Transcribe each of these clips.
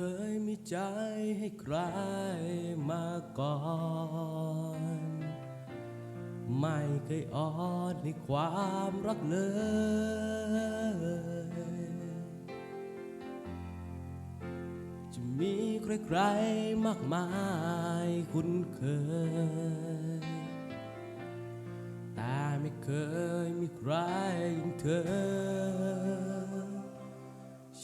เคยมีใจให้ใครมาก่อน ไม่เคยอ่อนในความรักเลย จะมีใครๆมากมายคุ้นเคย แต่ไม่เคยมีใครอย่างเธอ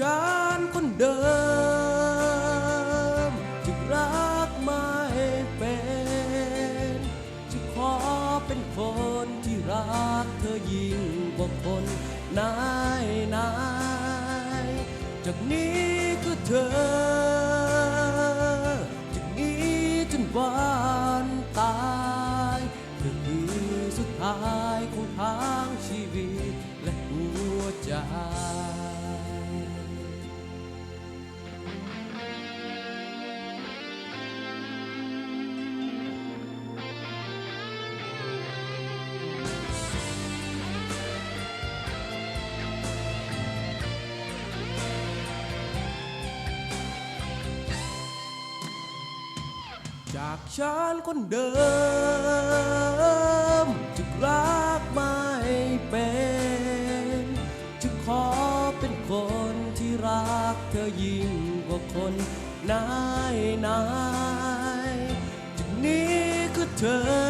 ฉันคนเดิมจะรักไม่เป็นจะขอเป็นคนที่รักเธอยิ่งกว่าคนไหนไหนๆจากนี้คือเธอ จากฉันคนเดิม จะรักไม่เป็น จะขอเป็นคนที่รักเธอยิ่งกว่าคนไหนไหนจากนี้คือเธอ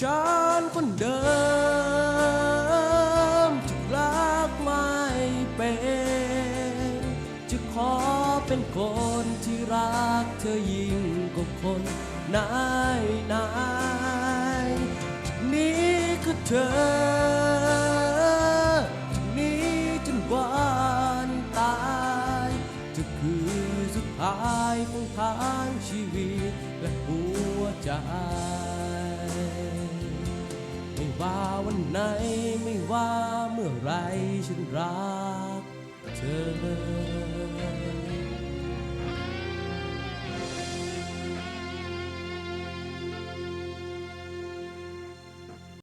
ฉันคนเดิมจะรักไม่เป็นจะขอเป็นคนที่รักเธอยิ่งกว่าคนไหนไหนๆจากนี้คือเธอนี้จนวันตายเธอคือสุดท้ายของทางชีวิตและหัวใจ ว่าวันไหนไม่ว่าเมื่อไรฉันรักเธอ